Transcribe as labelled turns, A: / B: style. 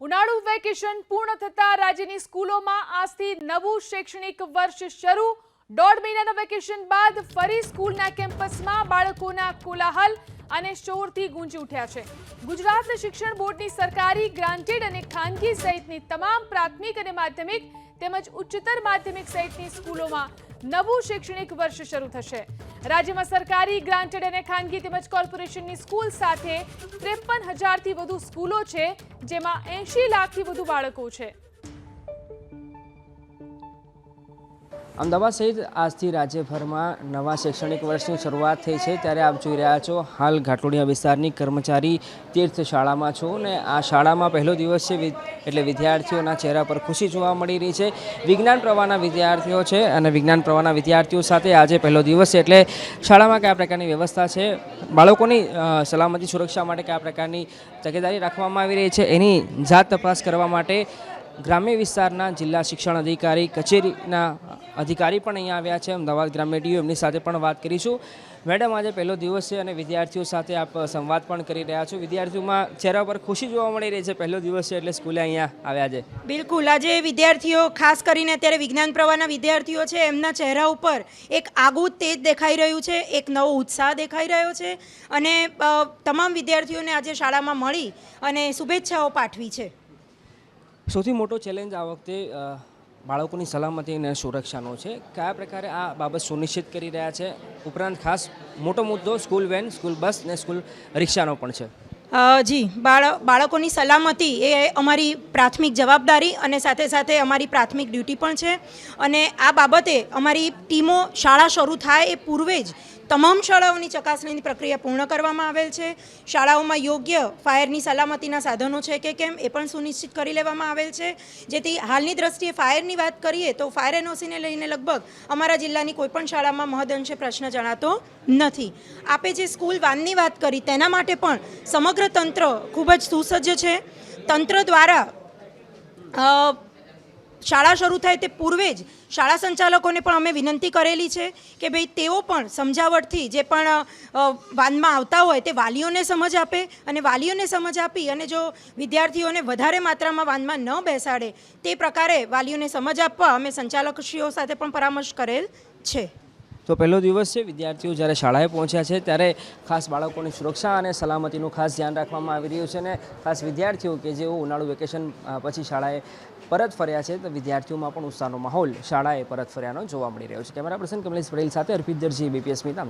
A: ઉનાળુ વેકેશન પૂર્ણ થતા રાજ્યની સ્કૂલોમાં આજથી નવું શૈક્ષણિક વર્ષ શરૂ. દોઢ મહિનાના વેકેશન બાદ ફરી સ્કૂલના કેમ્પસમાં બાળકોના કોલાહલ અને શોરથી ગુંજી ઉઠ્યા છે. ગુજરાત શિક્ષણ બોર્ડની સરકારી ગ્રાન્ટેડ અને ખાનગી સહિતની તમામ પ્રાથમિક અને માધ્યમિક તેમજ ઉચ્ચતર માધ્યમિક સહિતની સ્કૂલોમાં નવું શૈક્ષણિક વર્ષ શરૂ થશે. રાજ્યમાં સરકારી ગ્રાન્ટેડ અને ખાનગી તેમજ કોર્પોરેશનની સ્કૂલ સાથે ત્રેપન હજારથી વધુ સ્કૂલો છે, જેમાં એંશી લાખથી વધુ બાળકો છે.
B: અમદાવાદ સહિત આજથી રાજ્યભરમાં નવા શૈક્ષણિક વર્ષની શરૂઆત થઈ છે. ત્યારે આપ જોઈ રહ્યા છો, હાલ ઘાટલોડિયા વિસ્તારની કર્મચારી તીર્થ શાળામાં છો ને આ શાળામાં પહેલો દિવસ છે એટલે વિદ્યાર્થીઓના ચહેરા પર ખુશી જોવા મળી રહી છે. વિજ્ઞાન પ્રવાહના વિદ્યાર્થીઓ છે અને વિજ્ઞાન પ્રવાહના વિદ્યાર્થીઓ સાથે આજે પહેલો દિવસ છે, એટલે શાળામાં કયા પ્રકારની વ્યવસ્થા છે? બાળકોની સલામતી સુરક્ષા માટે કયા પ્રકારની તકેદારી રાખવામાં આવી રહી છે? એની જાત તપાસ કરવા માટે ગ્રામ્ય વિસ્તારના જિલ્લા શિક્ષણ અધિકારી, કચેરીના અધિકારી પણ અહીંયા આવ્યા છે. અમદાવાદ ગ્રામ્ય ડીઓ એમની સાથે પણ વાત કરીશું. મેડમ આજે પહેલો દિવસ છે અને વિદ્યાર્થીઓ સાથે આપ સંવાદ પણ કરી રહ્યા છો. વિદ્યાર્થીઓમાં ચહેરા પર ખુશી જોવા મળી રહી છે. પહેલો દિવસ છે એટલે સ્કૂલે અહીંયા આવ્યા છે.
C: બિલકુલ. આજે વિદ્યાર્થીઓ ખાસ કરીને અત્યારે વિજ્ઞાન પ્રવાહના વિદ્યાર્થીઓ છે એમના ચહેરા ઉપર એક આગવું તેજ દેખાઈ રહ્યું છે એક નવો ઉત્સાહ દેખાઈ રહ્યો છે અને તમામ વિદ્યાર્થીઓને આજે શાળામાં મળી અને શુભેચ્છાઓ પાઠવી છે.
B: સૌથી મોટો ચેલેન્જ આ વખતે બાળકોની સલામતી અને સુરક્ષાનો છે. કયા પ્રકારે આ બાબત સુનિશ્ચિત કરી રહ્યા છે? ઉપરાંત ખાસ મોટો મુદ્દો સ્કૂલ વેન, સ્કૂલ બસ ને સ્કૂલ રિક્ષાનો પણ છે.
C: જી, બાળ, બાળકોની સલામતી એ અમારી પ્રાથમિક જવાબદારી અને સાથે સાથે અમારી પ્રાથમિક ડ્યુટી પણ છે. અને આ બાબતે અમારી ટીમો શાળા શરૂ થાય એ પૂર્વે જ તમામ શાળાઓની ચકાસણીની પ્રક્રિયા પૂર્ણ કરવામાં આવેલ છે. શાળાઓમાં યોગ્ય ફાયરની સલામતીના સાધનો છે કે કેમ એ પણ સુનિશ્ચિત કરી લેવામાં આવેલ છે. જેથી હાલની દ્રષ્ટિએ ફાયરની વાત કરીએ તો ફાયર એનઓસીને લઈને લગભગ અમારા જિલ્લાની કોઈપણ શાળામાં મહદઅંશે પ્રશ્ન જણાતો નથી. આપે જે સ્કૂલ વાનની વાત કરી તેના માટે પણ સમગ્ર તંત્ર ખૂબ જ સુસજ્જ છે. તંત્ર દ્વારા શાળા શરૂ થાય તે પૂર્વે જ શાળા સંચાલકોને પણ અમે વિનંતી કરેલી છે કે ભાઈ તેઓ પણ સમજાવટથી જે પણ વાનમાં આવતા હોય તે વાલીઓને સમજ આપે અને વાલીઓને સમજ આપી અને જો વિદ્યાર્થીઓને વધારે માત્રામાં વાનમાં ન બેસાડે તે પ્રકારે વાલીઓને સમજ આપવા અમે સંચાલકશ્રીઓ સાથે પણ પરામર્શ કરેલ છે.
B: તો પહેલો દિવસ છે, વિદ્યાર્થીઓ જ્યારે શાળાએ પહોંચ્યા છે ત્યારે ખાસ બાળકોની સુરક્ષા અને સલામતીનું ખાસ ધ્યાન રાખવામાં આવી રહ્યું છે અને ખાસ વિદ્યાર્થીઓ કે જેઓ ઉનાળુ વેકેશન પછી શાળાએ પરત ફર્યા છે તો વિદ્યાર્થીઓમાં પણ ઉત્સાહનો માહોલ શાળાએ પરત ફર્યાનો જોવા મળી રહ્યો છે. કેમેરા પર્સન કમલેશ પટેલ સાથે અર્પિત દરજી બીપીએસ મિતા